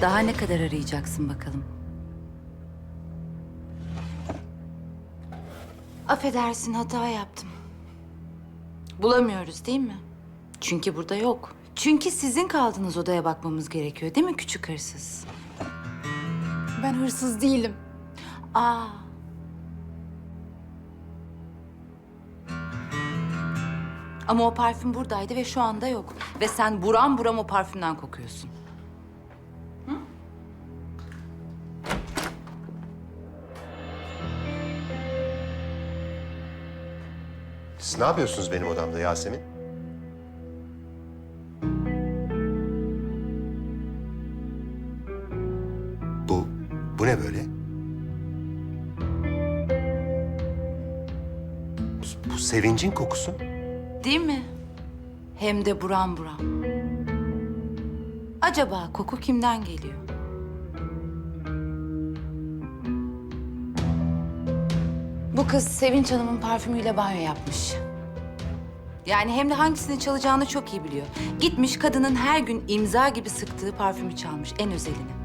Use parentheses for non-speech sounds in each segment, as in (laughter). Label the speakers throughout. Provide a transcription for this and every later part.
Speaker 1: Daha ne kadar arayacaksın bakalım? Affedersin hata yaptım. Bulamıyoruz değil mi? Çünkü burada yok. Çünkü sizin kaldığınız odaya bakmamız gerekiyor değil mi küçük hırsız?
Speaker 2: Ben hırsız değilim.
Speaker 1: Aa. Ama o parfüm buradaydı ve şu anda yok. Ve sen buram buram o parfümden kokuyorsun.
Speaker 3: Ne yapıyorsunuz benim odamda Yasemin? Bu, bu ne böyle? Bu, bu sevincin kokusu.
Speaker 1: Değil mi? Hem de buram buram. Acaba koku kimden geliyor? Bu kız Sevinç Hanım'ın parfümüyle banyo yapmış. Yani hem de hangisini çalacağını çok iyi biliyor. Gitmiş kadının her gün imza gibi sıktığı parfümü çalmış, en özelini.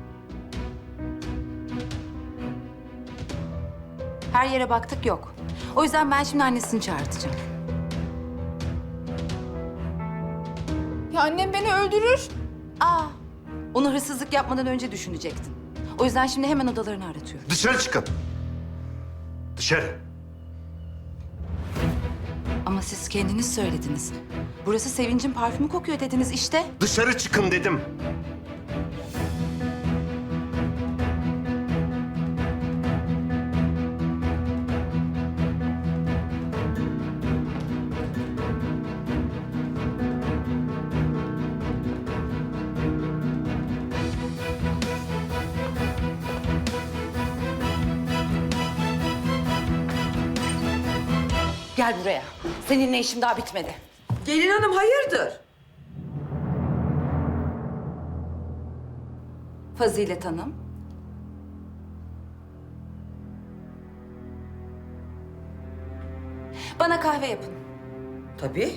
Speaker 1: Her yere baktık yok. O yüzden ben şimdi annesini çağırtacağım.
Speaker 2: Ya annem beni öldürür.
Speaker 1: Aa, onu hırsızlık yapmadan önce düşünecektin. O yüzden şimdi hemen odalarını aratıyorum.
Speaker 3: Dışarı çıkın. Dışarı.
Speaker 1: Ama siz kendiniz söylediniz. Burası Sevinç'in parfümü kokuyor dediniz işte.
Speaker 3: Dışarı çıkın dedim.
Speaker 1: Gel buraya. Seninle işim daha bitmedi.
Speaker 4: Gelin hanım hayırdır?
Speaker 1: Fazilet Hanım. Bana kahve yapın.
Speaker 4: Tabii.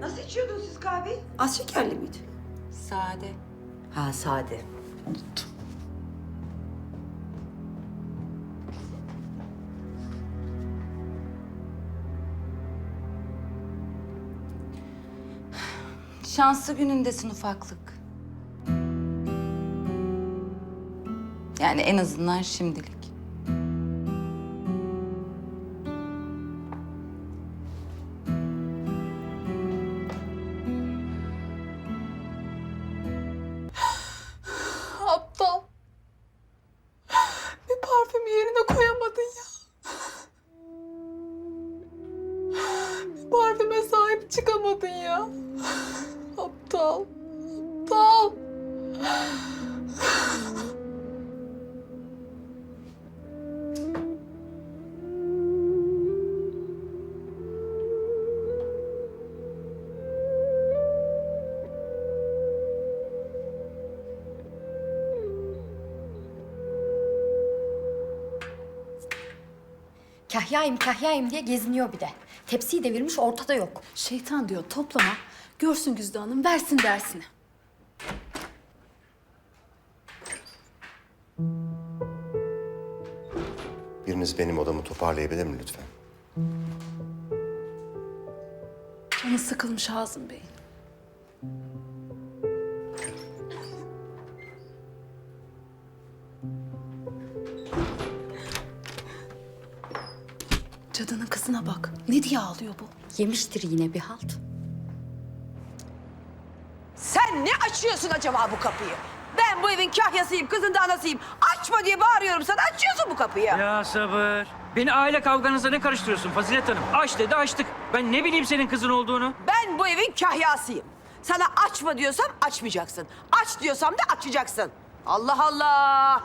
Speaker 4: Nasıl içiyordunuz siz kahveyi? Az şekerli miydi?
Speaker 1: Sade.
Speaker 4: Ha sade.
Speaker 1: Şanslı günündesin ufaklık. Yani en azından şimdilik.
Speaker 5: Kahyayım kahyayım diye geziniyor bir de. Tepsiyi devirmiş ortada yok.
Speaker 2: Şeytan diyor toplama. Görsün Güzde Hanım versin dersini.
Speaker 3: Biriniz benim odamı toparlayabilir mi lütfen?
Speaker 2: Canı sıkılmış Hazım Bey. Cadının kızına bak. Ne diye ağlıyor bu?
Speaker 5: Yemiştir yine bir halt.
Speaker 4: Sen ne açıyorsun acaba bu kapıyı? Ben bu evin kahyasıyım, kızın da anasıyım. Açma diye bağırıyorum sana, açıyorsun bu kapıyı.
Speaker 6: Ya sabır. Beni aile kavganıza ne karıştırıyorsun Fazilet Hanım? Aç dedi açtık. Ben ne bileyim senin kızın olduğunu.
Speaker 4: Ben bu evin kahyasıyım. Sana açma diyorsam açmayacaksın. Aç diyorsam da açacaksın. Allah Allah.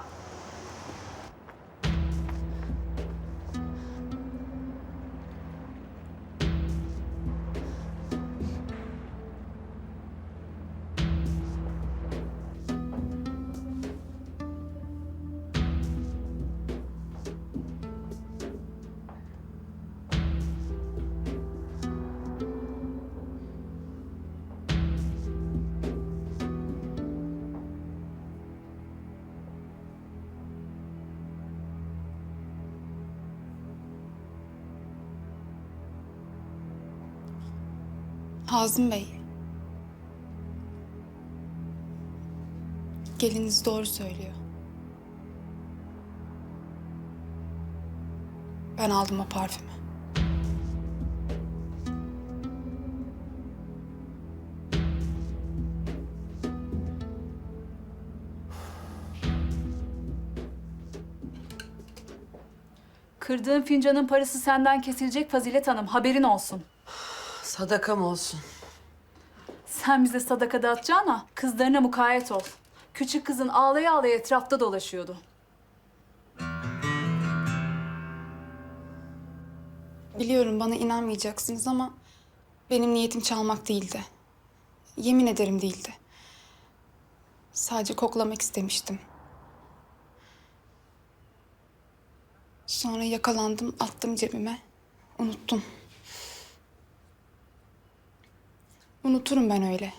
Speaker 2: Hazım Bey. Geliniz doğru söylüyor. Ben aldım o parfümü.
Speaker 7: Kırdığın fincanın parası senden kesilecek Fazilet Hanım. Haberin olsun.
Speaker 4: Sadakam olsun.
Speaker 7: Sen bize sadaka dağıtacağına kızlarına mukayyet ol. Küçük kızın ağlaya ağlaya etrafta dolaşıyordu.
Speaker 2: Biliyorum bana inanmayacaksınız ama benim niyetim çalmak değildi. Yemin ederim değildi. Sadece koklamak istemiştim. Sonra yakalandım, attım cebime. Unuttum. Unuturum ben öyle.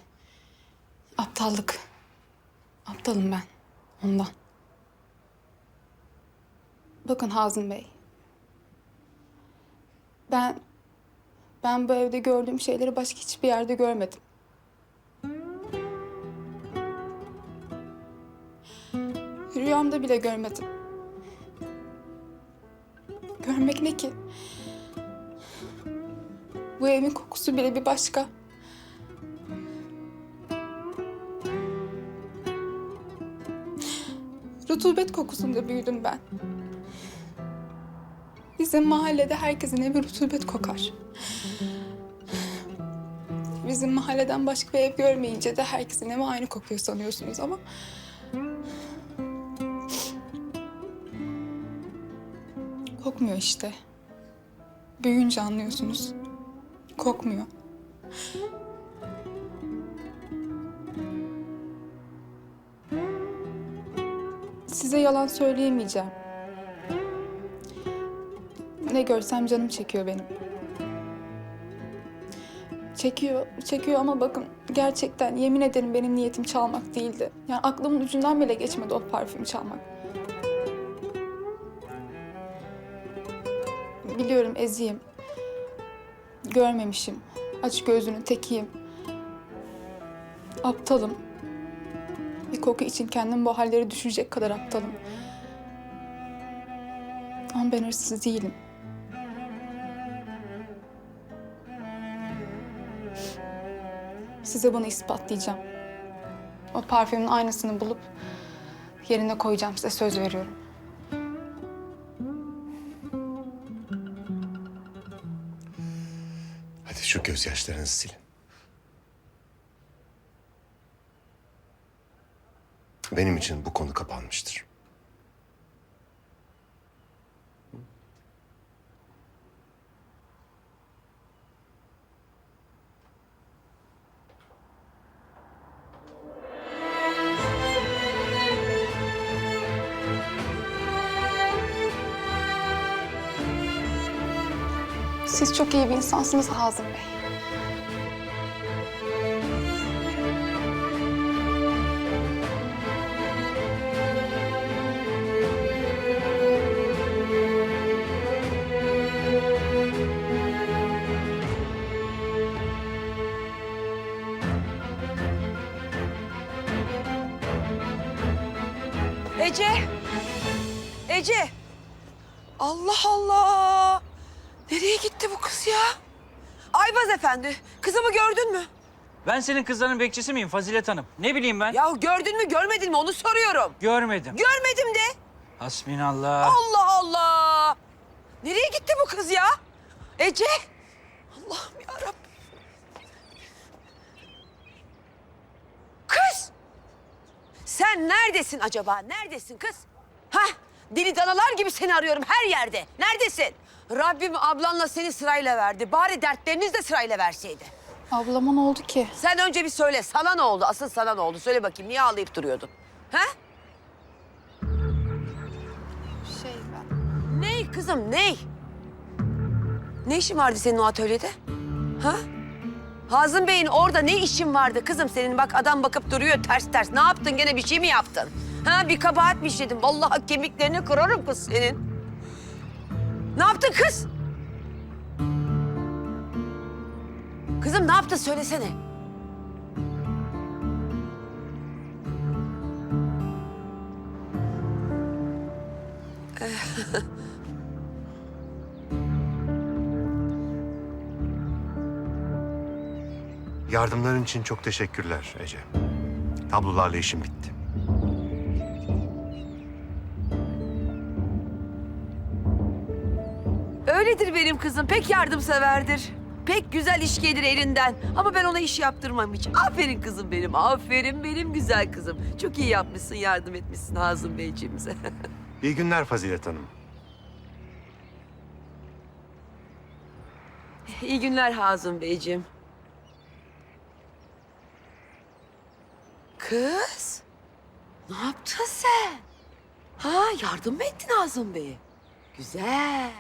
Speaker 2: Aptallık. Aptalım ben. Ondan. Bakın Hazım Bey. Ben ben bu evde gördüğüm şeyleri başka hiçbir yerde görmedim. Rüyamda bile görmedim. Görmek ne ki? Bu evin kokusu bile bir başka. Rutubet kokusunda büyüdüm ben. Bizim mahallede herkesin evi rutubet kokar. Bizim mahalleden başka bir ev görmeyince de herkesin evi aynı kokuyor sanıyorsunuz ama... Kokmuyor işte. Büyüyünce anlıyorsunuz. Kokmuyor. Size yalan söyleyemeyeceğim. Ne görsem canım çekiyor benim. Çekiyor, çekiyor ama bakın gerçekten yemin ederim benim niyetim çalmak değildi. Yani aklımın ucundan bile geçmedi o parfümü çalmak. Biliyorum eziyim. Görmemişim. Aç gözünün tekiyim. Aptalım. Bir koku için kendim bu halleri düşürecek kadar aptalım. Ama ben hırsız değilim. Size bunu ispatlayacağım. O parfümün aynısını bulup yerine koyacağım size söz veriyorum.
Speaker 3: Hadi şu gözyaşlarınızı silin. Benim için bu konu kapanmıştır.
Speaker 2: Siz çok iyi bir insansınız Hazım Bey.
Speaker 4: Ece! Ece! Allah Allah! Nereye gitti bu kız ya? Ayvaz Efendi, kızımı gördün mü?
Speaker 6: Ben senin kızların bekçisi miyim Fazilet Hanım? Ne bileyim ben?
Speaker 4: Ya gördün mü, görmedin mi onu soruyorum.
Speaker 6: Görmedim.
Speaker 4: Görmedim de.
Speaker 6: Hasbinallah.
Speaker 4: Allah Allah! Nereye gitti bu kız ya? Ece! Allah'ım yarabbim. Kız! Sen neredesin acaba? Neredesin kız? Hah! Deli danalar gibi seni arıyorum her yerde. Neredesin? Rabbim ablanla seni sırayla verdi. Bari dertleriniz de sırayla verseydi.
Speaker 2: Ablama ne oldu ki?
Speaker 4: Sen önce bir söyle. Sana ne oldu? Asıl sana ne oldu? Söyle bakayım. Niye ağlayıp duruyordun? Ha?
Speaker 2: Şey ben...
Speaker 4: Ney kızım ney? Ne işin vardı senin o atölyede? Ha? Hazım Bey'in orada ne işin vardı kızım senin? Bak adam bakıp duruyor ters ters. Ne yaptın gene bir şey mi yaptın? Ha bir kabahat mi işledin? Vallahi kemiklerini kırarım kız senin. Ne yaptın kız? Kızım ne yaptın söylesene. (laughs)
Speaker 3: Yardımların için çok teşekkürler Ece. Tablolarla işim bitti.
Speaker 4: Öyledir benim kızım. Pek yardımseverdir. Pek güzel iş gelir elinden. Ama ben ona iş yaptırmam hiç. Aferin kızım benim. Aferin benim güzel kızım. Çok iyi yapmışsın, yardım etmişsin Hazım Beyciğimize. (laughs)
Speaker 3: İyi günler Fazilet Hanım.
Speaker 4: iyi günler Hazım Beyciğim. Kız, ne yaptın sen? Ha, yardım mı ettin Hazım Bey'e? Güzel.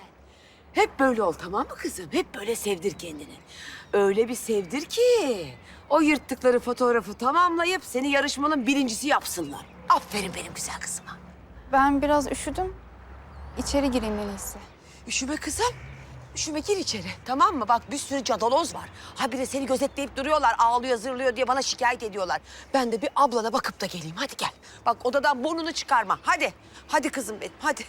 Speaker 4: Hep böyle ol tamam mı kızım? Hep böyle sevdir kendini. Öyle bir sevdir ki o yırttıkları fotoğrafı tamamlayıp seni yarışmanın birincisi yapsınlar. Aferin benim güzel kızıma.
Speaker 2: Ben biraz üşüdüm. İçeri gireyim en iyisi.
Speaker 4: Üşüme kızım. Üşüme gir içeri tamam mı? Bak bir sürü cadaloz var. Ha bir de seni gözetleyip duruyorlar. Ağlıyor zırlıyor diye bana şikayet ediyorlar. Ben de bir ablana bakıp da geleyim. Hadi gel. Bak odadan burnunu çıkarma. Hadi. Hadi kızım benim hadi.